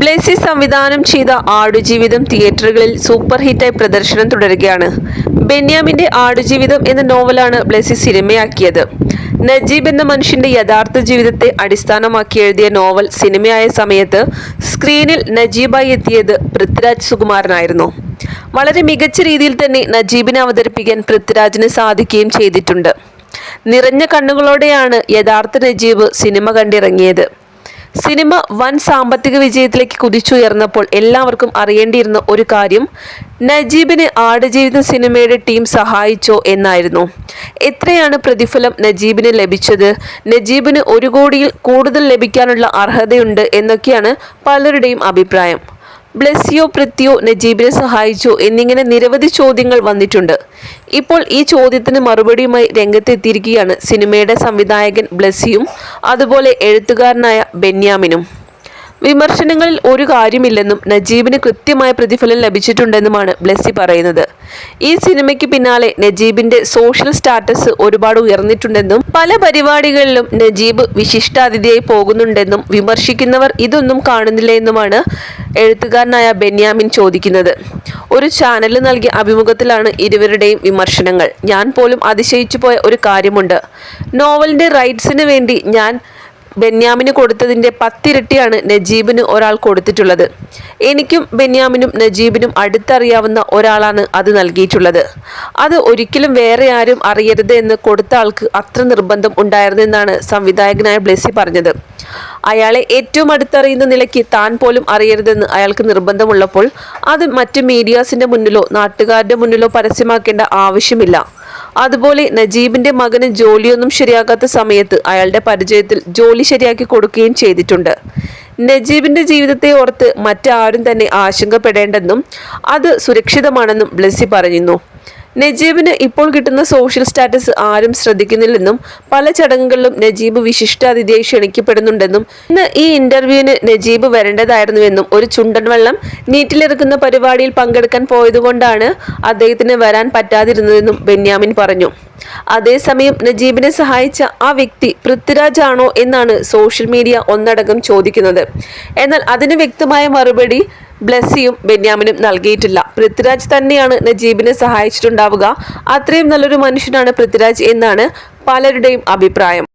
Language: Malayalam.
ബ്ലെസി സംവിധാനം ചെയ്ത ആടുജീവിതം തിയേറ്ററുകളിൽ സൂപ്പർ ഹിറ്റായി പ്രദർശനം തുടരുകയാണ്. ബെന്യാമിന്റെ ആടുജീവിതം എന്ന നോവലാണ് ബ്ലെസി സിനിമയാക്കിയത്. നജീബ് എന്ന മനുഷ്യന്റെ യഥാർത്ഥ ജീവിതത്തെ അടിസ്ഥാനമാക്കി എഴുതിയ നോവൽ സിനിമയായ സമയത്ത് സ്ക്രീനിൽ നജീബായി എത്തിയത് പൃഥ്വിരാജ് സുകുമാരനായിരുന്നു. വളരെ മികച്ച രീതിയിൽ തന്നെ നജീബിനെ അവതരിപ്പിക്കാൻ പൃഥ്വിരാജിന് സാധിക്കുകയും ചെയ്തിട്ടുണ്ട്. നിറഞ്ഞ കണ്ണുകളോടെയാണ് യഥാർത്ഥ നജീബ് സിനിമ കണ്ടിറങ്ങിയത്. സിനിമ വൻ സാമ്പത്തിക വിജയത്തിലേക്ക് കുതിച്ചുയർന്നപ്പോൾ എല്ലാവർക്കും അറിയേണ്ടിയിരുന്ന ഒരു കാര്യം നജീബിന് ആടുജീവിതം സിനിമയുടെ ടീം സഹായിച്ചോ എന്നായിരുന്നു. എത്രയാണ് പ്രതിഫലം നജീബിന് ലഭിച്ചത്? നജീബിന് ഒരു കോടിയിൽ കൂടുതൽ ലഭിക്കാനുള്ള അർഹതയുണ്ട് എന്നൊക്കെയാണ് പലരുടെയും അഭിപ്രായം. ബ്ലെസ്സിയോ പൃഥ്വിയോ നജീബിനെ സഹായിച്ചു എന്നിങ്ങനെ നിരവധി ചോദ്യങ്ങൾ വന്നിട്ടുണ്ട്. ഇപ്പോൾ ഈ ചോദ്യത്തിന് മറുപടിയുമായി രംഗത്തെത്തിയിരിക്കുകയാണ് സിനിമയുടെ സംവിധായകൻ ബ്ലെസ്സിയും അതുപോലെ എഴുത്തുകാരനായ ബെന്യാമിനും. വിമർശനങ്ങളിൽ ഒരു കാര്യമില്ലെന്നും നജീബിന് കൃത്യമായ പ്രതിഫലം ലഭിച്ചിട്ടുണ്ടെന്നുമാണ് ബ്ലെസ്സി പറയുന്നത്. ഈ സിനിമയ്ക്ക് പിന്നാലെ നജീബിന്റെ സോഷ്യൽ സ്റ്റാറ്റസ് ഒരുപാട് ഉയർന്നിട്ടുണ്ടെന്നും പല പരിപാടികളിലും നജീബ് വിശിഷ്ടാതിഥിയായി പോകുന്നുണ്ടെന്നും വിമർശിക്കുന്നവർ ഇതൊന്നും കാണുന്നില്ല എന്നുമാണ് എഴുത്തുകാരനായ ബെന്യാമിൻ ചോദിക്കുന്നത്. ഒരു ചാനലിൽ നൽകിയ അഭിമുഖത്തിലാണ് ഇരുവരുടെയും വിമർശനങ്ങൾ. ഞാൻ പോലും അതിശയിച്ചു പോയ ഒരു കാര്യമുണ്ട്. നോവലിന്റെ റൈറ്റ്സിന് വേണ്ടി ഞാൻ ബെന്യാമിന് കൊടുത്തതിന്റെ പത്തിരട്ടിയാണ് നജീബിന് ഒരാൾ കൊടുത്തിട്ടുള്ളത്. എനിക്കും ബെന്യാമിനും നജീബിനും അടുത്തറിയാവുന്ന ഒരാളാണ് അത് നൽകിയിട്ടുള്ളത്. അത് ഒരിക്കലും വേറെ ആരും അറിയരുത് എന്ന് കൊടുത്ത ആൾക്ക് അത്ര നിർബന്ധം ഉണ്ടായിരുന്നെന്നാണ് സംവിധായകനായ ബ്ലെസി പറഞ്ഞത്. അയാളെ ഏറ്റവും അടുത്തറിയുന്ന നിലയ്ക്ക് താൻ പോലും അറിയരുതെന്ന് അയാൾക്ക് നിർബന്ധമുള്ളപ്പോൾ അത് മറ്റ് മീഡിയാസിന്റെ മുന്നിലോ നാട്ടുകാരുടെ മുന്നിലോ പരസ്യമാക്കേണ്ട ആവശ്യമില്ല. അതുപോലെ നജീബിന്റെ മകന് ജോലിയൊന്നും ശരിയാക്കാത്ത സമയത്ത് അയാളുടെ പരിചയത്തിൽ ജോലി ശരിയാക്കി കൊടുക്കുകയും ചെയ്തിട്ടുണ്ട്. നജീബിന്റെ ജീവിതത്തെ ഓർത്ത് മറ്റാരും തന്നെ ആശങ്കപ്പെടേണ്ടെന്നും അത് സുരക്ഷിതമാണെന്നും ബ്ലസ്സി പറയുന്നു. നജീബിന് ഇപ്പോൾ കിട്ടുന്ന സോഷ്യൽ സ്റ്റാറ്റസ് ആരും ശ്രദ്ധിക്കുന്നില്ലെന്നും പല ചടങ്ങുകളിലും നജീബ് വിശിഷ്ടാതിഥിയായി ക്ഷണിക്കപ്പെടുന്നുണ്ടെന്നും ഇന്ന് ഈ ഇന്റർവ്യൂവിന് നജീബ് വരേണ്ടതായിരുന്നുവെന്നും ഒരു ചുണ്ടൻ വെള്ളം നീറ്റിലിറക്കുന്ന പരിപാടിയിൽ പങ്കെടുക്കാൻ പോയതുകൊണ്ടാണ് അദ്ദേഹത്തിന് വരാൻ പറ്റാതിരുന്നതെന്നും ബെന്യാമിൻ പറഞ്ഞു. അതേസമയം നജീബിനെ സഹായിച്ച ആ വ്യക്തി പൃഥ്വിരാജ് ആണോ എന്നാണ് സോഷ്യൽ മീഡിയ ഒന്നടങ്കം ചോദിക്കുന്നത്. എന്നാൽ അതിന് വ്യക്തമായ മറുപടി ബ്ലെസ്സിയും ബെന്യാമിനും നൽകിയിട്ടില്ല. പൃഥ്വിരാജ് തന്നെയാണ് നജീബിനെ സഹായിച്ചിട്ടുണ്ടാവുക. അത്രയും നല്ലൊരു മനുഷ്യനാണ് പൃഥ്വിരാജ് എന്നാണ് പലരുടെയും അഭിപ്രായം.